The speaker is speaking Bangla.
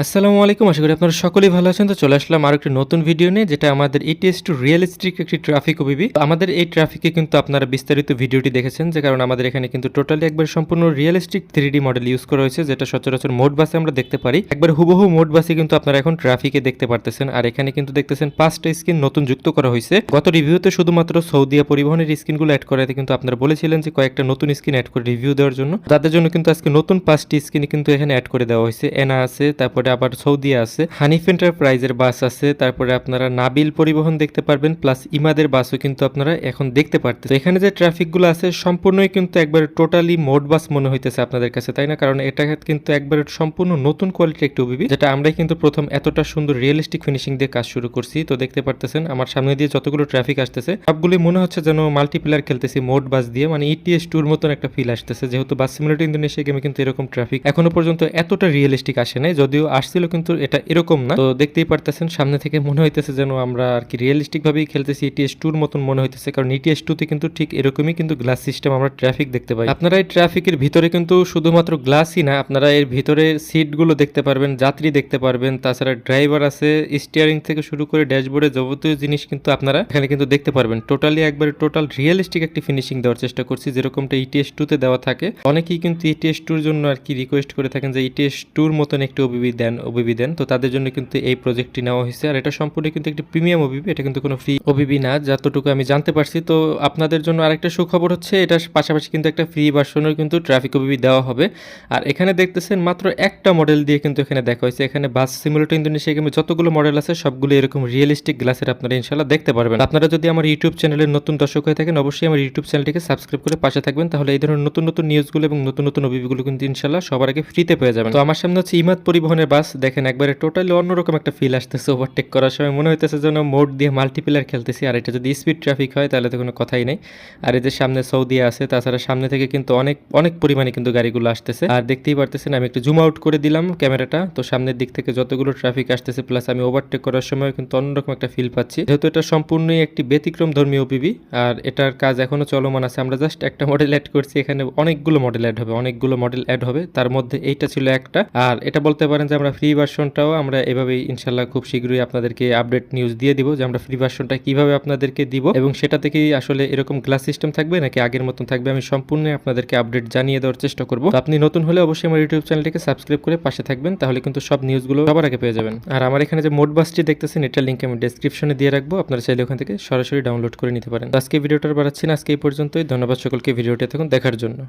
আসসালামু আলাইকুম, আশা করি আপনারা সকলেই ভালো আছেন। তো চলে আসলাম আর একটি নতুন ভিডিও নিয়ে, যেটা আমাদের এটিএস টু রিয়েলিস্টিক একটি ট্রাফিক ওবিবি আমাদের এই ট্রাফিকে কিন্তু আপনারা বিস্তারিত ভিডিওটি দেখেছেন, যে কারণ আমাদের এখানে কিন্তু টোটালি একবার সম্পূর্ণ রিয়েলিস্টিক থ্রি মডেল ইউজ করা হয়েছে, যেটা সচরাচর মোট বাসে আমরা দেখতে পারি। একবার হুবহু মোট বাসে কিন্তু আপনারা এখন ট্রাফিকে দেখতে পারতেছেন, আর এখানে কিন্তু দেখতেছেন পাঁচটা স্ক্রিন নতুন যুক্ত করা হয়েছে। গত রিভিউতে শুধুমাত্র সৌদিয়া পরিবহনের স্ক্রিনগুলো অ্যাড করাতে কিন্তু আপনারা বলেছিলেন যে কয়েকটা নতুন স্ক্রিন অ্যাড করে রিভিউ দেওয়ার জন্য। তাদের জন্য কিন্তু আজকে নতুন পাঁচটি স্ক্রিন কিন্তু এখানে অ্যাড করে দেওয়া হয়েছে। এনা আছে তারপরে আবার সৌদি আছে। হানিফ এন্টারপ্রাইজের বাস আছে, তারপরে আপনারা নাবিল পরিবহন দেখতে পারবেন, প্লাস ইমাদের বাসও কিন্তু আপনারা এখন দেখতে পারতেন এখানে যে ট্রাফিকগুলো আছে, সম্পূর্ণই কিন্তু একবার টোটালি মোড বাস মনে হইতেছে আপনাদের কাছে, তাই না? কারণ এটা কিন্তু একবার সম্পূর্ণ নতুন কোয়ালিটির একটি ওবিবি, যেটা আমরাই কিন্তু প্রথম এতটা সুন্দর রিয়েলিস্টিক ফিনিশিং দিয়ে কাজ শুরু করছি। তো দেখতে পারতেছেন, আমার সামনে দিয়ে যতগুলো ট্রাফিক আসতেছে সবগুলি মনে হচ্ছে যেন মাল্টিপ্লেয়ার খেলতেছি মোড বাস দিয়ে মানে ইটিএস টুর মতন একটা ফিল আসতেছে। যেহেতু বাস সিমুলেটর ইন্দোনেশিয়া গেমে কিন্তু এরকম ট্রাফিক এখনও পর্যন্ত এতটা রিয়েলিস্টিক আসে নাই, যদিও আসছিল কিন্তু এটা এরকম না। তো দেখতেই পারতেছেন, সামনে থেকে মনে হইতেছে যেন আমরা আর কি রিয়েলিস্টিক ভাবেই খেলতেছি ইটিএস টুর মতন মনে হইতেছে, কারণ ইটিএস টুতে কিন্তু ঠিক এরকমই কিন্তু গ্লাস সিস্টেম আমরা ট্রাফিক দেখতে পাই। আপনারা এই ট্রাফিকের ভিতরে কিন্তু শুধুমাত্র গ্লাসই না, আপনারা এর ভিতরে সিটগুলো দেখতে পারবেন, যাত্রী দেখতে পারবেন, তাছাড়া ড্রাইভার আছে স্টিয়ারিং থেকে শুরু করে ড্যাশবোর্ডে যাবতীয় জিনিস কিন্তু আপনারা এখানে কিন্তু দেখতে পারবেন। টোটালি একবারে টোটাল রিয়েলিস্টিক একটি ফিনিশিং দেওয়ার চেষ্টা করছি, যেরকমটা ইটিএস টুতে দেওয়া থাকে। অনেকেই কিন্তু ইটিএস টুর জন্য আর কি রিকোয়েস্ট করে থাকেন যে ইটিএস টুর মতন একটি ওবিবি দেন ওবিবি দেন, তো তাদের জন্য কিন্তু এই প্রজেক্টটি নেওয়া হয়েছে। আর এটা সম্পূর্ণ কিন্তু একটি প্রিমিয়াম ওবিবি এটা কিন্তু কোনো ফ্রি ওবিবি না, যতটুকু আমি জানতে পারছি। তো আপনাদের জন্য আরেকটা সুখবর হচ্ছে, এটার পাশাপাশি কিন্তু একটা ফ্রি ভার্সনের কিন্তু ট্রাফিক ওবিবি দেওয়া হবে। আর এখানে দেখতেছেন মাত্র একটা মডেল দিয়ে কিন্তু এখানে দেখা হয়েছে। এখানে বাস সিমুলেটর ইন্দোনেশিয়া গেমে যতগুলো মডেল আছে, সবগুলো এরকম রিয়েলিস্টিক গ্লাসের আপনারা ইনশাল্লাহ দেখতে পারবেন। আপনারা যদি আমার ইউটিউব চ্যানেলের নতুন দর্শক হয়ে থাকেন, অবশ্যই আমার ইউটিউব চ্যানেলটিকে সাবস্ক্রাইব করে পাশে থাকবেন। তাহলে এই ধরনের নতুন নতুন নিউজগুলো এবং নতুন নতুন অভিযোগগুলো কিন্তু ইনশাল্লাহ সবার আগে ফ্রিতে পেয়ে যাবেন। তো আমার সামনে হচ্ছে ইমাদ পরিবহনের বাস, দেখেন একবারে টোটালি অন্যরকম একটা ফিল আসতেছে ওভারটেক করার সময়। মনে হইতেছে যেন মোড দিয়ে মাল্টিপ্লেয়ার খেলতেছি। আর এটা যদি স্পিড ট্রাফিক হয়, তাহলে তো কোনো কথাই নেই। আর এদের সামনে সৌদিয়া আছে, তাছাড়া সামনে থেকে কিন্তু অনেক অনেক পরিমাণে কিন্তু গাড়িগুলো আসতেছে। আর দেখতেই পারতেছেন, আমি একটু জুম আউট করে দিলাম ক্যামেরাটা। তো সামনের দিক থেকে যতগুলো ট্রাফিক আসতেছে প্লাস আমি ওভারটেক করার সময় কিন্তু অন্যরকম একটা ফিল পাচ্ছি। যেহেতু এটা সম্পূর্ণই একটি ব্যতিক্রম ধর্মীয় পিবি আর এটার কাজ এখনও চলমান আছে। আমরা জাস্ট একটা মডেল অ্যাড করছি, এখানে অনেকগুলো মডেল অ্যাড হবে, অনেকগুলো মডেল অ্যাড হবে। তার মধ্যে এইটা ছিল একটা। আর এটা বলতে পারেন যে আমরা ফ্রি ভার্সনটাও আমরা এভাবেই ইনশাল্লাহ খুব শীঘ্রই আপনাদেরকে আপডেট নিউজ দিয়ে দিব যে আমরা ফ্রি ভার্সনটা কীভাবে আপনাদেরকে দিব এবং সেটা থেকেই আসলে এরকম গ্লাস সিস্টেম থাকবে নাকি আগের মতন থাকবে আমি সম্পূর্ণ আপনাদেরকে আপডেট জানিয়ে দেওয়ার চেষ্টা করব। আপনি নতুন হলে অবশ্যই আমার ইউটিউব চ্যানেলটিকে সাবস্ক্রাইব করে পাশে থাকবেন, তাহলে কিন্তু সব নিউজগুলো সবার আগে পেয়ে যাবেন। আর আমার এখানে যে মোট বাসটি দেখতেছেন, এটার লিঙ্ক আমি ডেসক্রিপশনে দিয়ে রাখব, আপনারা চাইলে ওখান থেকে সরাসরি ডাউনলোড করে নিতে পারেন। আজকে ভিডিওটার বাড়াচ্ছি না, আজকে এই পর্যন্তই, ধন্যবাদ সকলকে, ভিডিওটি এখন দেখার জন্য।